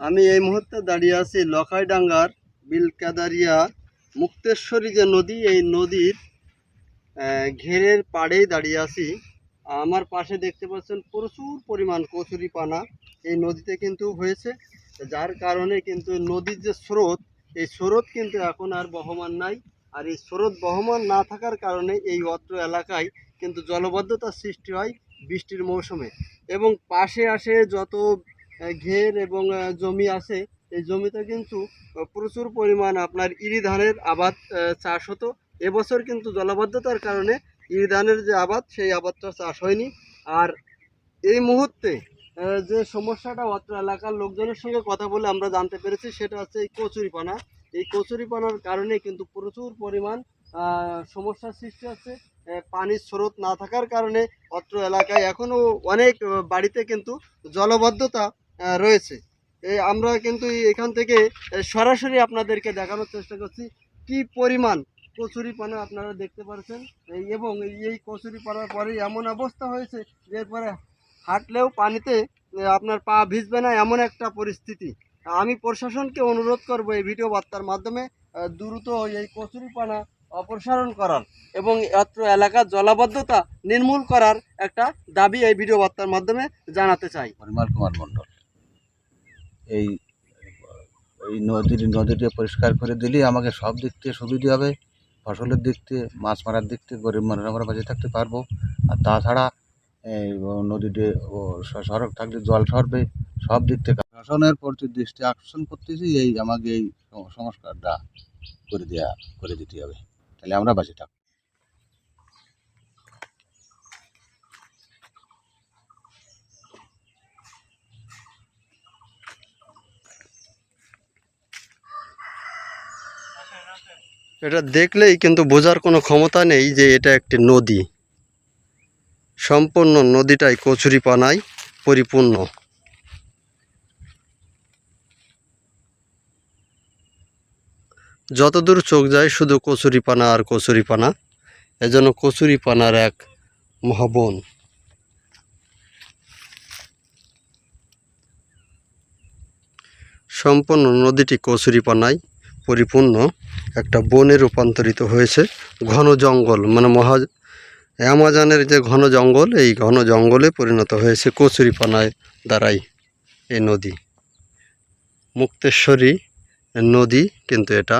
আমি এই মুহূর্তে দাঁড়িয়ে আছি লখাইডাঙ্গার বিলকাদারিয়া মুক্তেশ্বরী যে নদী, এই নদীর ঘেরের পাড়েই দাঁড়িয়ে আছি। আমার পাশে দেখতে পাচ্ছেন প্রচুর পরিমাণ কচুরি পানা এই নদীতে কিন্তু হয়েছে, যার কারণে কিন্তু নদীর যে স্রোত, এই স্রোত কিন্তু এখন আর বহমান নাই। আর এই স্রোত বহমান না থাকার কারণে এই অত্র এলাকায় কিন্তু জলবদ্ধতার সৃষ্টি হয় বৃষ্টির মৌসুমে। এবং পাশে আসে যত ঘের এবং জমি আছে। এই জমিতে কিন্তু প্রচুর পরিমাণ আপনার ইরি ধানের আবাদ চাষ হতো। এবছর কিন্তু জলবদ্ধতার কারণে ইরি ধানের যে আবাদ, সেই আবাদটা চাষ হয়নি। আর এই মুহূর্তে যে সমস্যাটা অত্র এলাকার লোকজনের সঙ্গে কথা বলে আমরা জানতে পেরেছি, সেটা হচ্ছে এই কচুরিপানা। এই কচুরিপানার কারণে কিন্তু প্রচুর পরিমাণ সমস্যার সৃষ্টি হচ্ছে। পানির স্রোত না থাকার কারণে অত্র এলাকায় এখনও অনেক বাড়িতে কিন্তু জলবদ্ধতা রয়েছে। আমরা কিন্তু এখান থেকে সরাসরি আপনাদেরকে দেখানোর চেষ্টা করছি কি পরিমাণ কচুরিপানা আপনারা দেখতে পাচ্ছেন। এবং এই- কচুরিপানার পরে এমন অবস্থা হয়েছে যে এরপরে হাঁটলেও পানিতে আপনার পা ভিজবে না এমন একটা পরিস্থিতি। আমি প্রশাসনকে অনুরোধ করব এই ভিডিও বার্তার মাধ্যমে দ্রুত এই কচুরিপানা অপসারণ করার এবং অত্র এলাকার জলাবদ্ধতা নির্মূল করার একটা দাবি এই ভিডিও বার্তার মাধ্যমে জানাতে চাই। পরিমল কুমার মণ্ডল। এই এই নদীর নদীটা পরিষ্কার করে দিলেই আমাকে সব দিক থেকে সুবিধা হবে। ফসলের দিক থেকে মাছ মারার দিক থেকে গরিব মানুষ আমরা বেঁচে থাকতে পারব। আর তাছাড়া এই নদীতে সড়ক থাকলে জল সরবে, সব দিক থেকে শাসনের প্রতি দৃষ্টি আকর্ষণ করতেছি, এই আমাকে এই সংস্কারটা করে দেওয়া করে দিতে হবে। তাহলে আমরা বেঁচে থাকব। এটা দেখলেই কিন্তু বোঝার কোনো ক্ষমতা নেই যে এটা একটি নদী। সম্পূর্ণ নদীটাই কচুরিপানায় পরিপূর্ণ। যতদূর চোখ যায় শুধু কচুরিপানা আর কচুরিপানা, এজন্য কচুরিপানার এক মহাবন। সম্পূর্ণ নদীটি কচুরিপানায় পরিপূর্ণ একটা বনে রূপান্তরিত হয়েছে ঘন জঙ্গল মানে মহা অ্যামাজনের যে ঘন জঙ্গল, এই ঘন জঙ্গলে পরিণত হয়েছে কচুরিপানায় দ্বারাই এই নদী। মুক্তেশ্বরী নদী কিন্তু এটা